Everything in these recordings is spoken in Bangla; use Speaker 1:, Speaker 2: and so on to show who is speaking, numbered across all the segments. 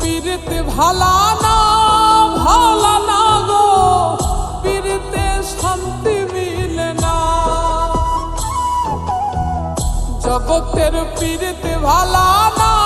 Speaker 1: পীড়িতে ভালা না ভালা না গো। পীড়িতে শান্তি মিলে না। জগতের ভালা না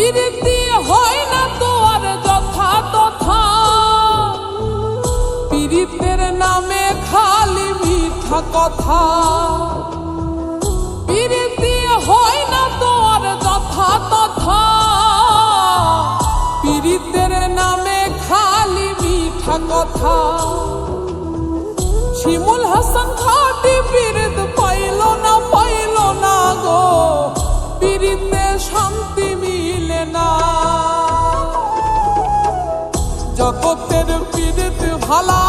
Speaker 1: প্রীতি হয় না তো যথা তথা। পীড়িতের নামে খালি মিঠা কথা। প্রীতি হয় না তো যথা তথা। পীড়িতের নামে খালি মিঠা কথা। শিমুল হাসান খা জগতের পীড়িত ভালো